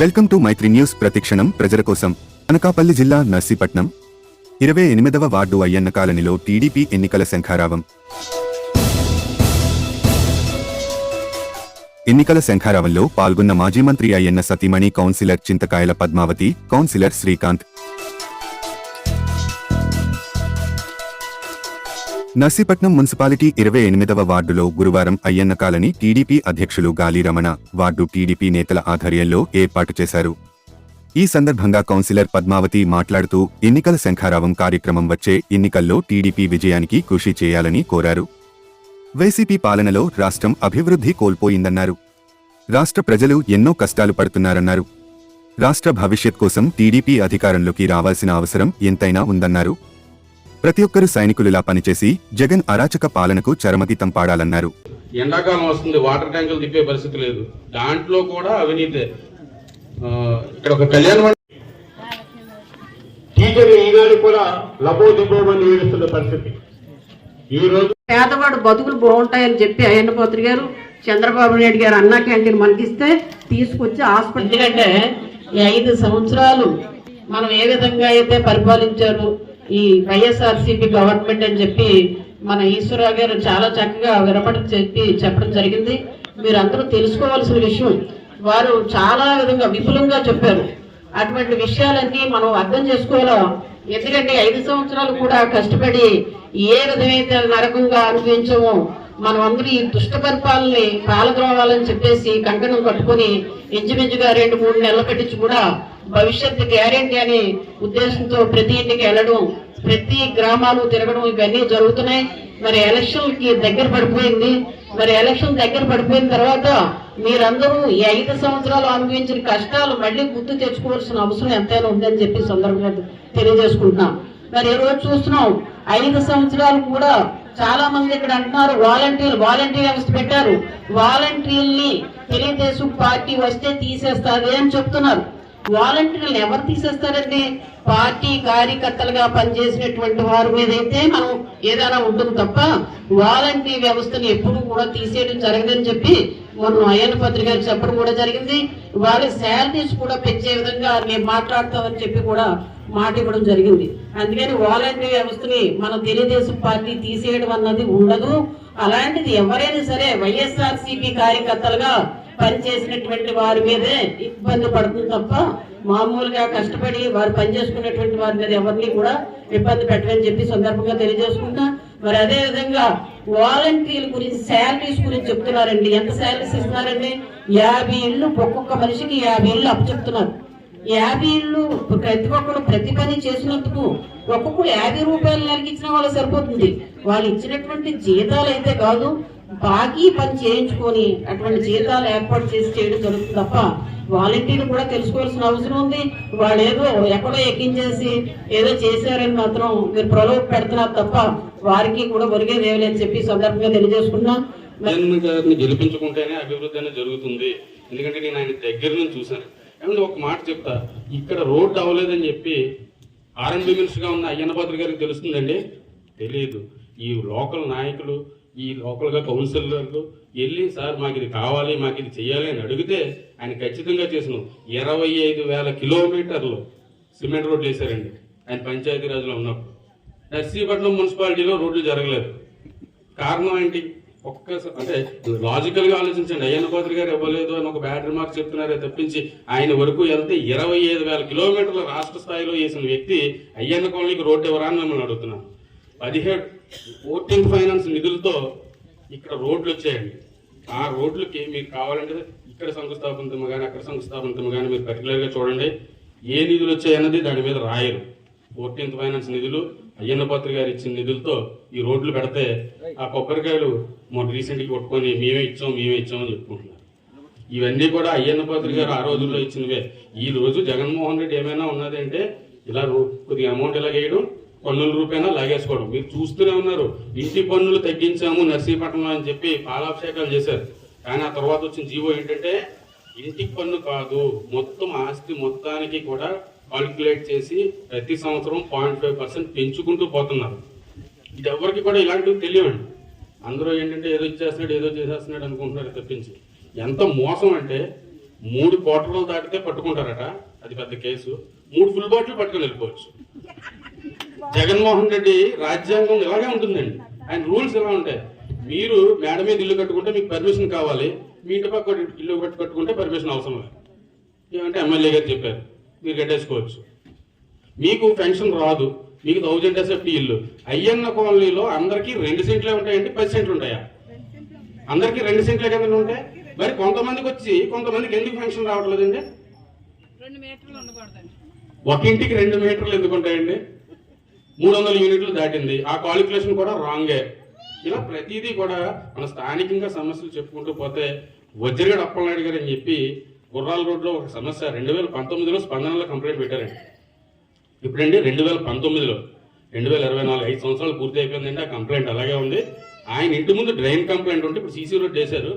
Welcome to Mythri news ప్రతిక్షణం ప్రజల కోసం. అనకాపల్లి జిల్లా నర్సీపట్నం. ఇరవై ఎనిమిదవ వార్డు అయ్యన్న కాలనీలో టీడీపీ ఎన్నికల శంఖారావం. ఎన్నికల శంఖారావంలో పాల్గొన్న మాజీ మంత్రి అయ్యన్న సతీమణి councillor Chintakayala Padmavathi councillor Srikanth. Narsipatnam municipality ఇరవై ఎనిమిదవ వార్డులో గురువారం అయ్యన్న కాలనీ టీడీపీ అధ్యక్షులు గాలి రమణ వార్డు టీడీపీ నేతల ఆధ్వర్యంలో ఏర్పాటు చేశారు. ఈ సందర్భంగా కౌన్సిలర్ పద్మావతి మాట్లాడుతూ ఎన్నికల శంఖారావం కార్యక్రమం వచ్చే ఎన్నికల్లో టీడీపీ విజయానికి కృషి చేయాలని కోరారు. వైసీపీ పాలనలో రాష్ట్రం అభివృద్ధి కోల్పోయిందన్నారు. రాష్ట్ర ప్రజలు ఎన్నో కష్టాలు పడుతున్నారన్నారు. రాష్ట్ర భవిష్యత్ కోసం టీడీపీ అధికారంలోకి రావాల్సిన అవసరం ఎంతైనా ఉందన్నారు. ప్రతి ఒక్కరూ సైనికులులా పనిచేసి జగన్ అరాచక పాలనకు చరమగీతం పాడాలన్నారు. ఎండాకాలం వస్తుంది వాటర్ ట్యాంకులు తిప్పే పరిస్థితి లేదు. దాంట్లో కూడా అవినీతే. ఇక్కడ ఒక కళ్యాణ మండపం. టీచర్ ఈనాడు కూడా లబోదిబోమని ఏడుస్తున్న పరిస్థితి. ఈ రోజు పేదవాడు బతుకులు బాగుంటాయని చెప్పి అయ్యన్న పోత్రి గారు చంద్రబాబు నాయుడు గారు అన్నా క్యాంటీన్ మనకిస్తే తీసుకొచ్చి హాస్పిటల్ ఎందుకంటే ఈ ఐదు సంవత్సరాలు మనం ఏ విధంగా అయితే పరిపాలించారు ఈ వైఎస్ఆర్సీపీ గవర్నమెంట్ అని చెప్పి మన ఈశ్వరరావు గారు చాలా చక్కగా విరపడం చెప్పి చెప్పడం జరిగింది. మీరందరూ తెలుసుకోవాల్సిన విషయం వారు చాలా విధంగా విపులంగా చెప్పారు. అటువంటి విషయాలన్నీ మనం అర్థం చేసుకోవాలా? ఎందుకంటే ఐదు సంవత్సరాలు కూడా కష్టపడి ఏ విధమైతే నరకంగా అనుభవించమో మనం అందరూ ఈ దుష్ట పరిపాలనని పాలద్రోవాలని చెప్పేసి కంకణం కట్టుకుని ఇంచుమించుగా రెండు మూడు నెలలు పెట్టించి కూడా భవిష్యత్తు గ్యారెంటీ అనే ఉద్దేశంతో ప్రతి ఇంటికి వెళ్ళడం ప్రతి గ్రామాలు తిరగడం ఇవన్నీ జరుగుతున్నాయి. మరి ఎలక్షన్కి దగ్గర పడిపోయింది. మరి ఎలక్షన్ దగ్గర పడిపోయిన తర్వాత మీరందరూ ఈ ఐదు సంవత్సరాలు అనుభవించిన కష్టాలు మళ్ళీ గుర్తు తెచ్చుకోవాల్సిన అవసరం ఎంతైనా ఉందని చెప్పి సందర్భంగా తెలియజేసుకుంటున్నాం. మరి ఏ రోజు చూస్తున్నాం ఐదు సంవత్సరాలు కూడా చాలా మంది ఇక్కడ అంటున్నారు వాలంటీర్లు వాలంటీర్ వ్యవస్థ పెట్టారు. వాలంటీర్ని తెలుగుదేశం పార్టీ వస్తే తీసేస్తారు అని చెప్తున్నారు. వాలంటీర్లు ఎవరు తీసేస్తారండి? పార్టీ కార్యకర్తలుగా పనిచేసినటువంటి వారి మీద అయితే మనం ఏదైనా ఉంటుంది తప్ప వాలంటీర్ వ్యవస్థను ఎప్పుడు కూడా తీసేయడం జరగదని చెప్పి మొన్న అయ్యన్న గారు చెప్పడం కూడా జరిగింది. వాళ్ళ శాలరీస్ కూడా పెంచే విధంగా మేము మాట్లాడతామని చెప్పి కూడా మాట ఇవ్వడం జరిగింది. అందుకని వాలంటీర్ వ్యవస్థని మన తెలుగుదేశం పార్టీ తీసేయడం అన్నది ఉండదు. అలాంటిది ఎవరైనా సరే వైఎస్ఆర్ కార్యకర్తలుగా పనిచేసినటువంటి వారి మీదే ఇబ్బంది పడుతుంది తప్ప మామూలుగా కష్టపడి వారు పనిచేసుకున్నటువంటి వారి మీద ఎవరిని కూడా ఇబ్బంది పెట్టరని చెప్పి సందర్భంగా తెలియజేసుకుంటా. మరి అదే విధంగా వాలంటీర్ల గురించి శాలరీస్ గురించి చెప్తున్నారండి. ఎంత శాలరీస్ ఇస్తున్నారండి? యాభై ఇళ్ళు ఒక్కొక్క మనిషికి యాభై ఇళ్ళు అప్పు చెప్తున్నారు యాభై ఇళ్ళు ప్రతి ఒక్కరు ప్రతి పని చేసినందుకు ఒక్కొక్కరు యాభై రూపాయలు నెలకి ఇచ్చిన వాళ్ళు సరిపోతుంది. వాళ్ళు ఇచ్చినటువంటి జీతాలు అయితే కాదు బాకీ పని చేయించుకొని అటువంటి జీతాలు ఏర్పాటు చేసి చేయడం జరుగుతుంది తప్ప వాలంటీర్లు కూడా తెలుసుకోవాల్సిన అవసరం ఉంది. వాళ్ళు ఏదో ఎక్కడో ఎక్కించేసి ఏదో చేశారని మాత్రం మీరు ప్రలోభ పెడుతున్నారు తప్ప వారికి కూడా ఒరిగే ఏమీ చెప్పి సందర్భంగా తెలియజేసుకున్నాం. గారిని గెలిపించుకుంటేనే అభివృద్ధి అనేది జరుగుతుంది. ఎందుకంటే నేను ఆయన దగ్గర నుంచి చూశాను. ఏమంటే ఒక మాట చెప్తా. ఇక్కడ రోడ్డు అవ్వలేదని చెప్పి ఆర్ఎండ్ మినిస్టర్గా ఉన్న అయ్యన్న పాత్ర గారికి తెలుస్తుందండి? తెలియదు ఈ లోకల్ నాయకులు ఈ లోకల్గా కౌన్సిలర్లు వెళ్ళి సార్ మాకు ఇది కావాలి మాకు ఇది చేయాలి అని అడిగితే ఆయన ఖచ్చితంగా చేసిన ఇరవై ఐదు వేల కిలోమీటర్లు సిమెంట్ రోడ్లు వేశారండి. ఆయన పంచాయతీరాజ్లో ఉన్నప్పుడు. నర్సీపట్నం మున్సిపాలిటీలో రోడ్లు జరగలేదు. కారణం ఏంటి? ఒక్కసారి అంటే లాజికల్గా ఆలోచించండి. అయ్యన్న పాత్రి గారు ఇవ్వలేదు అని ఒక బ్యాడ్ రిమార్క్ చెప్తున్నారే తప్పించి ఆయన వరకు వెళ్తే ఇరవై ఐదు వేల కిలోమీటర్ల రాష్ట్ర స్థాయిలో వేసిన వ్యక్తి అయ్యన్న కాలనీకి రోడ్డు ఎవరా అని మిమ్మల్ని అడుగుతున్నాను. పదిహేడు ఫోర్టీన్ ఫైనాన్స్ నిధులతో ఇక్కడ రోడ్లు వచ్చాయండి. ఆ రోడ్లకి మీకు కావాలంటే ఇక్కడ శంకుస్థాపనతమ కానీ అక్కడ శంకుస్థాపనతమ కానీ మీరు పర్టికులర్గా చూడండి. ఏ నిధులు వచ్చాయన్నది దాని మీద రాయరు. ఫోర్టీన్త్ ఫైనాన్స్ నిధులు అయ్యన్నపాత్రి గారు ఇచ్చిన నిధులతో ఈ రోడ్లు పెడితే ఆ కొబ్బరికాయలు మొన్న రీసెంట్గా కొట్టుకొని మేమే ఇచ్చాం మేమే ఇచ్చామని చెప్పుకుంటున్నారు. ఇవన్నీ కూడా అయ్యన్నపాత్రి గారు ఆ రోజుల్లో ఇచ్చినవే. ఈ రోజు జగన్మోహన్ రెడ్డి ఏమైనా ఉన్నదంటే ఇలా కొద్దిగా అమౌంట్ ఇలా వేయడం పన్నుల రూపాయన లాగేసుకోవడం. మీరు చూస్తూనే ఉన్నారు. ఇంటి పన్నులు తగ్గించాము నర్సీపట్నంలో అని చెప్పి పాలాభిషేకాలు చేశారు. కానీ ఆ తర్వాత వచ్చిన జీవో ఏంటంటే ఇంటికి పన్ను కాదు మొత్తం ఆస్తి మొత్తానికి కూడా కాలిక్యులేట్ చేసి ప్రతి సంవత్సరం పాయింట్ ఫైవ్ పర్సెంట్ పెంచుకుంటూ పోతున్నారు. ఇది ఎవరికి కూడా ఇలాంటివి తెలియవండి. అందరూ ఏంటంటే ఏదో ఇచ్చేస్తున్నాడు ఏదో చేసేస్తున్నాడు అనుకుంటున్నారు తప్పించి. ఎంత మోసం అంటే మూడు క్వార్టర్లు దాటితే పట్టుకుంటారట అది పెద్ద కేసు. మూడు ఫుల్ బాటిల్ పట్టుకుని వెళ్ళిపోవచ్చు. జగన్మోహన్ రెడ్డి రాజ్యాంగం ఇలాగే ఉంటుందండి. ఆయన రూల్స్ ఎలా ఉంటాయి? మీరు మేడ మీద ఇల్లు కట్టుకుంటే మీకు పర్మిషన్ కావాలి మీ ఇంటి పక్క ఇల్లు కట్టు కట్టుకుంటే పర్మిషన్ అవసరం లేదు. ఏమంటే ఎమ్మెల్యే గారు చెప్పారు మీరు కట్టేసుకోవచ్చు. మీకు పెన్షన్ రాదు. మీకు థౌజండ్ ఎస్ఎఫ్టీ ఇల్లు. అయ్యన్న కాలనీలో అందరికీ రెండు సెంట్లే ఉంటాయండి పది సెంట్లు ఉంటాయా? అందరికీ రెండు సెంట్లే కదండి ఉంటాయి మరి కొంతమందికి వచ్చి కొంతమందికి ఎందుకు పెన్షన్ రావట్లేదండి ఒక ఇంటికి రెండు మీటర్లు ఎందుకు ఉంటాయండి? మూడు వందల యూనిట్లు దాటింది. ఆ క్వాలిఫికేషన్ కూడా రాంగే. ఇలా ప్రతిదీ కూడా మన స్థానికంగా సమస్యలు చెప్పుకుంటూ పోతే వజ్రగడ అప్పలనాయుడు గారు అని చెప్పి గుర్రాల రోడ్లో ఒక సమస్య. రెండు వేల పంతొమ్మిదిలో స్పందనలో కంప్లైంట్ పెట్టారండి. ఇప్పుడండి రెండు వేల పంతొమ్మిదిలో. రెండు వేల ఇరవై నాలుగు ఐదు సంవత్సరాలు పూర్తి అయిపోయిందండి ఆ కంప్లైంట్. అలాగే ఉంది. ఆయన ఇంటి ముందు డ్రైన్ కంప్లైంట్ ఉంటే ఇప్పుడు సీసీ రోడ్ చేశారు.